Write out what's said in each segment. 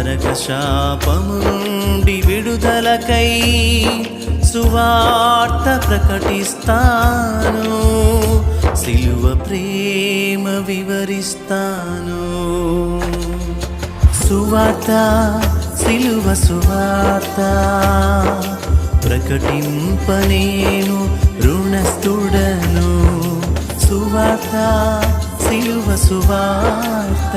నరక శాపము నుండి విడుదలకై సువార్త ప్రకటిస్తాను. సిలువ ప్రేమ వివరిస్తాను. సువార్త సిలువ సువార్త ప్రకటింపనేను రుణస్థుడను. సువార్త సిలువ సువార్త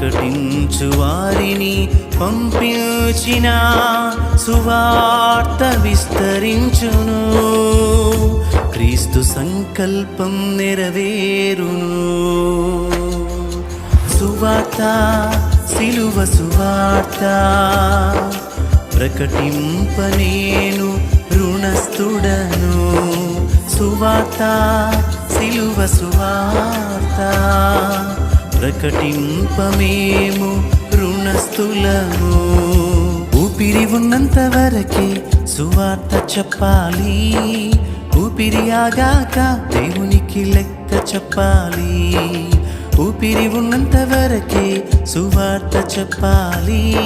ప్రకటించు వారిని పంపించిన సువార్త విస్తరించును. క్రీస్తు సంకల్పం నెరవేరును. సువార్త సిలువ సువార్త ప్రకటింప నేను రుణస్థుడను. సువార్త సిలువ సువార్త ప్రకటింపమేము రుణస్థులము? ఊపిరి ఉన్నంత వరకే సువార్త చెప్పాలి. ఊపిరి ఆగాక దేవునికి లెక్క చెప్పాలి. ఊపిరి ఉన్నంత వరకే సువార్త చెప్పాలి.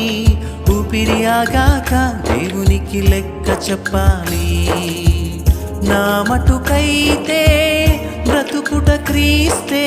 ఊపిరి ఆగాక దేవునికి లెక్క చెప్పాలి. నా మటుకైతే బ్రతుకుట క్రీస్తే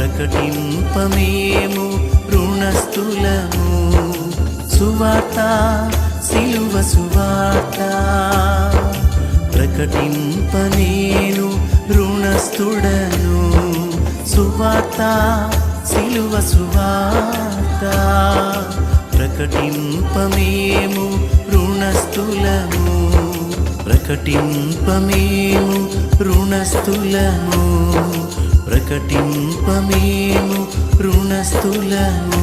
ప్రకటింపమేము రుణస్థులము. సువార్త సిలువ సువార్త. ప్రకటింప నేను రుణస్థుడను. సువార్త సిలువ సువార్త. ప్రకటింపమేము రుణస్థులము. ప్రకటింపమేము రుణస్థులము. ప్రకటింపమేము రుణస్థులము